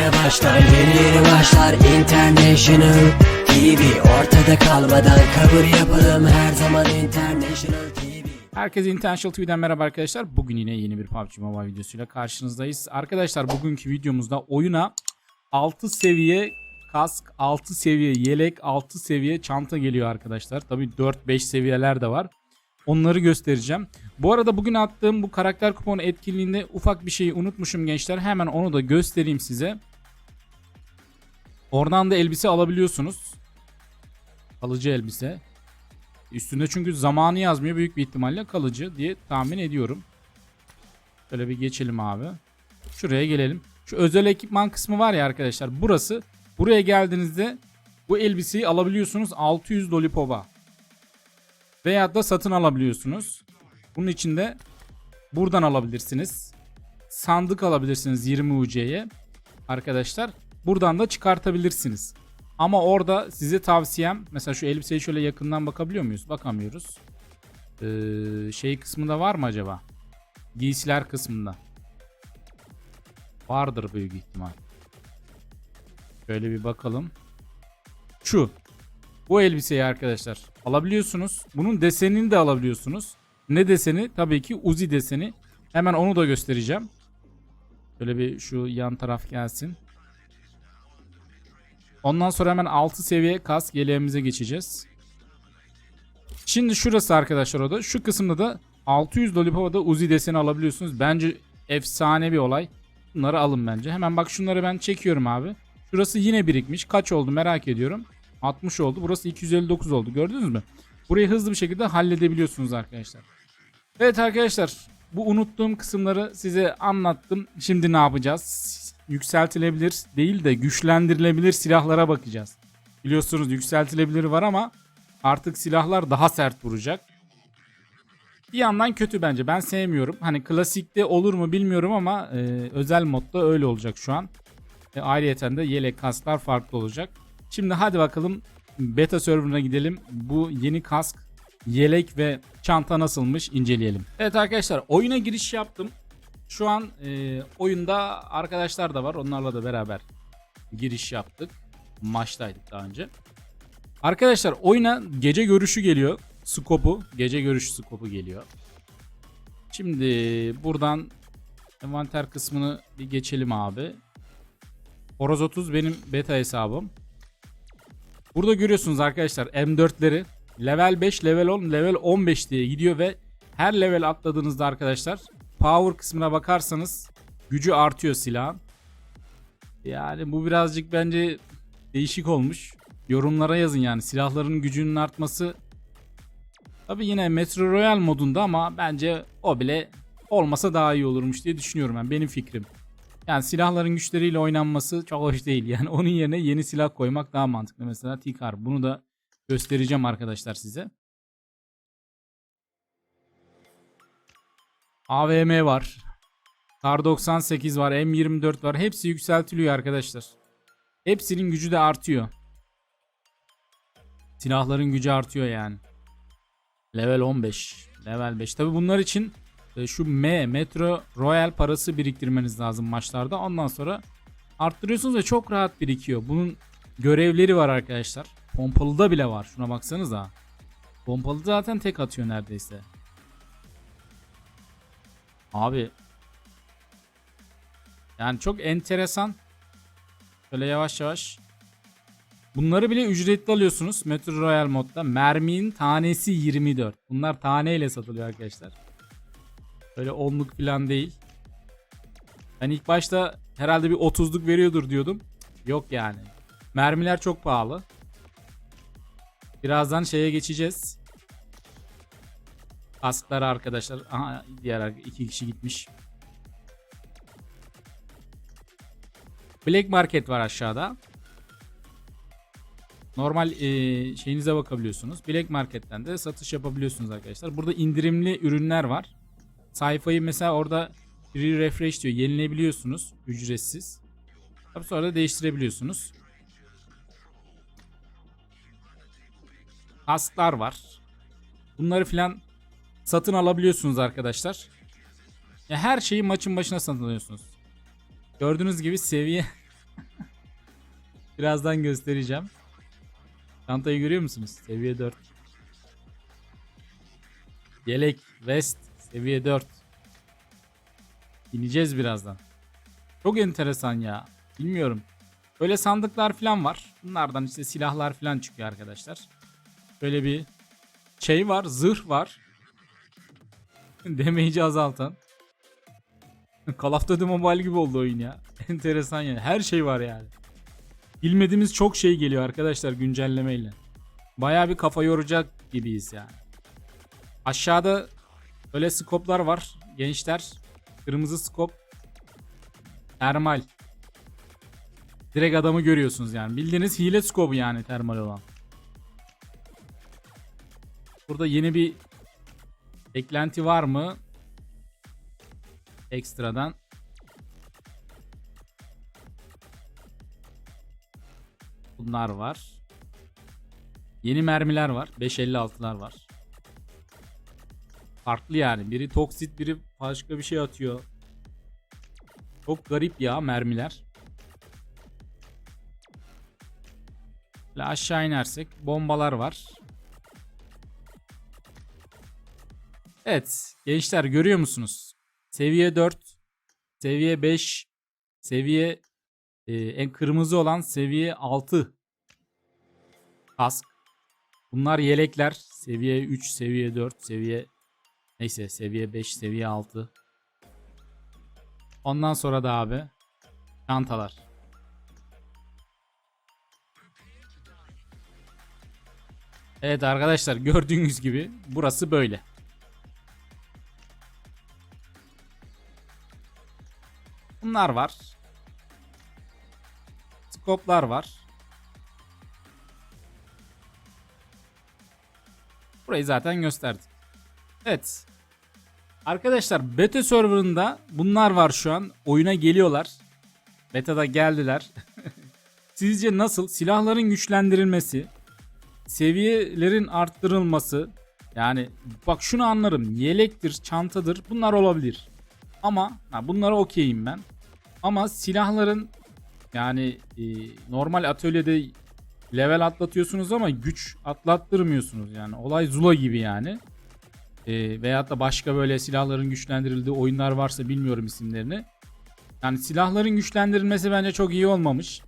yeni başlar Yeni yeni başlar International TV Ortada kalmadan kabul yapalım Her zaman International TV Herkese Intentional TV'den merhaba arkadaşlar. Bugün yine yeni bir PUBG Mobile videosuyla karşınızdayız. Arkadaşlar bugünkü videomuzda oyuna 6 seviye kask, 6 seviye yelek, 6 seviye çanta geliyor arkadaşlar. Tabi 4-5 seviyeler de var. Onları göstereceğim. Bu arada bugün attığım bu karakter kuponu etkinliğinde ufak bir şeyi unutmuşum gençler. Hemen onu da göstereyim size. Oradan da elbise alabiliyorsunuz. Kalıcı elbise. Üstünde çünkü zamanı yazmıyor büyük bir ihtimalle kalıcı diye tahmin ediyorum. Şöyle bir geçelim abi. Şuraya gelelim. Şu özel ekipman kısmı var ya arkadaşlar burası. Buraya geldiğinizde bu elbiseyi alabiliyorsunuz 600 lollipop'a. Veyahut da satın alabiliyorsunuz. Bunun içinde buradan alabilirsiniz. Sandık alabilirsiniz 20 UC'ye. Arkadaşlar buradan da çıkartabilirsiniz. Ama orada size tavsiyem mesela şu elbiseyi şöyle yakından bakabiliyor muyuz? Bakamıyoruz. Ee, şey kısmında var mı acaba? Giysiler kısmında. Vardır büyük ihtimal. Şöyle bir bakalım. Şu. Bu elbiseyi arkadaşlar alabiliyorsunuz. Bunun desenini de alabiliyorsunuz. Ne deseni? Tabii ki Uzi deseni. Hemen onu da göstereceğim. Şöyle bir şu yan taraf gelsin. Ondan sonra hemen 6 seviye kask yeleğimize geçeceğiz. Şimdi şurası arkadaşlar o da. Şu kısımda da 600 Lollipop'a da Uzi deseni alabiliyorsunuz. Bence efsane bir olay. Bunları alın bence. Hemen bak şunları ben çekiyorum abi. Şurası yine birikmiş. Kaç oldu merak ediyorum. 60 oldu. Burası 259 oldu. Gördünüz mü? Burayı hızlı bir şekilde halledebiliyorsunuz arkadaşlar. Evet arkadaşlar. Bu unuttuğum kısımları size anlattım. Şimdi ne yapacağız? Yükseltilebilir değil de güçlendirilebilir silahlara bakacağız. Biliyorsunuz yükseltilebilir var ama artık silahlar daha sert vuracak. Bir yandan kötü bence. Ben sevmiyorum. Hani klasikte olur mu bilmiyorum ama e, özel modda öyle olacak şu an. E, ayrıyeten de yelek kasklar farklı olacak. Şimdi hadi bakalım beta serverına gidelim. Bu yeni kask, yelek ve çanta nasılmış inceleyelim. Evet arkadaşlar oyuna giriş yaptım. Şu an e, oyunda arkadaşlar da var. Onlarla da beraber giriş yaptık. Maçtaydık daha önce. Arkadaşlar oyuna gece görüşü geliyor. Skopu, gece görüşü skopu geliyor. Şimdi buradan envanter kısmını bir geçelim abi. Horoz 30 benim beta hesabım. Burada görüyorsunuz arkadaşlar M4'leri level 5, level 10, level 15 diye gidiyor ve her level atladığınızda arkadaşlar power kısmına bakarsanız gücü artıyor silahın. Yani bu birazcık bence değişik olmuş. Yorumlara yazın yani silahların gücünün artması. Tabi yine Metro Royal modunda ama bence o bile olmasa daha iyi olurmuş diye düşünüyorum ben. Benim fikrim. Yani silahların güçleriyle oynanması çok hoş değil. Yani onun yerine yeni silah koymak daha mantıklı. Mesela Tikar. Bunu da göstereceğim arkadaşlar size. AVM var. Kar 98 var. M24 var. Hepsi yükseltiliyor arkadaşlar. Hepsinin gücü de artıyor. Silahların gücü artıyor yani. Level 15. Level 5. Tabi bunlar için e, şu M Metro Royal parası biriktirmeniz lazım maçlarda. Ondan sonra arttırıyorsunuz ve çok rahat birikiyor. Bunun görevleri var arkadaşlar. Pompalıda bile var. Şuna baksanıza. Pompalı zaten tek atıyor neredeyse. Abi. Yani çok enteresan. Şöyle yavaş yavaş. Bunları bile ücretli alıyorsunuz Metro Royal modda. Merminin tanesi 24. Bunlar taneyle satılıyor arkadaşlar. Öyle onluk falan değil. Ben ilk başta herhalde bir 30'luk veriyordur diyordum. Yok yani. Mermiler çok pahalı. Birazdan şeye geçeceğiz. Kasklar arkadaşlar. Aha diğer iki kişi gitmiş. Black Market var aşağıda. Normal e, şeyinize bakabiliyorsunuz. Black Market'ten de satış yapabiliyorsunuz arkadaşlar. Burada indirimli ürünler var. Sayfayı mesela orada free refresh diyor. Yenilebiliyorsunuz ücretsiz. Tabii sonra da değiştirebiliyorsunuz. Kasklar var. Bunları filan satın alabiliyorsunuz arkadaşlar. Ya her şeyi maçın başına satın alıyorsunuz. Gördüğünüz gibi seviye Birazdan göstereceğim. Çantayı görüyor musunuz? Seviye 4. Yelek, vest, seviye 4. İneceğiz birazdan. Çok enteresan ya. Bilmiyorum. Böyle sandıklar falan var. Bunlardan işte silahlar falan çıkıyor arkadaşlar. Böyle bir şey var, zırh var. Damage'i azaltan. Call of Duty Mobile gibi oldu oyun ya. Enteresan yani. Her şey var yani. Bilmediğimiz çok şey geliyor arkadaşlar güncellemeyle. Bayağı bir kafa yoracak gibiyiz yani. Aşağıda böyle skoplar var gençler. Kırmızı skop. Termal. Direkt adamı görüyorsunuz yani. Bildiğiniz hile skobu yani termal olan. Burada yeni bir eklenti var mı? Ekstradan. Bunlar var. Yeni mermiler var. 556'lar var. Farklı yani. Biri toksit, biri başka bir şey atıyor. Çok garip ya mermiler. Böyle aşağı inersek bombalar var. Evet gençler görüyor musunuz? Seviye 4, seviye 5, seviye e, en kırmızı olan seviye 6 kask. Bunlar yelekler. Seviye 3, seviye 4, seviye neyse seviye 5, seviye 6. Ondan sonra da abi çantalar. Evet arkadaşlar gördüğünüz gibi burası böyle. Bunlar var. Skoplar var. Burayı zaten gösterdik. Evet. Arkadaşlar beta serverında bunlar var şu an. Oyuna geliyorlar. Beta'da geldiler. Sizce nasıl? Silahların güçlendirilmesi, seviyelerin arttırılması. Yani bak şunu anlarım. Yelektir, çantadır. Bunlar olabilir. Ama ha, bunlara okeyim ben. Ama silahların yani e, normal atölyede level atlatıyorsunuz ama güç atlattırmıyorsunuz yani. Olay Zula gibi yani. E, veyahut da başka böyle silahların güçlendirildiği oyunlar varsa bilmiyorum isimlerini. Yani silahların güçlendirilmesi bence çok iyi olmamış.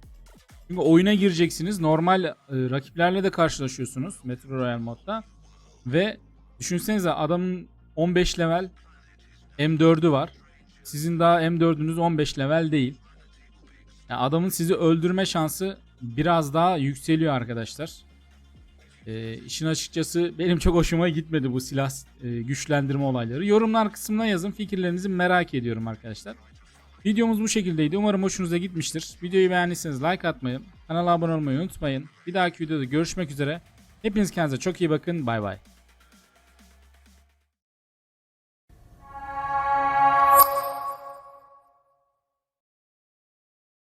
Çünkü oyuna gireceksiniz. Normal e, rakiplerle de karşılaşıyorsunuz Metro Royale modda. Ve düşünsenize adamın 15 level M4'ü var. Sizin daha M4'ünüz 15 level değil. Yani adamın sizi öldürme şansı biraz daha yükseliyor arkadaşlar. Ee, işin açıkçası benim çok hoşuma gitmedi bu silah e, güçlendirme olayları. Yorumlar kısmına yazın fikirlerinizi merak ediyorum arkadaşlar. Videomuz bu şekildeydi. Umarım hoşunuza gitmiştir. Videoyu beğendiyseniz like atmayı, kanala abone olmayı unutmayın. Bir dahaki videoda görüşmek üzere. Hepiniz kendinize çok iyi bakın. Bay bay.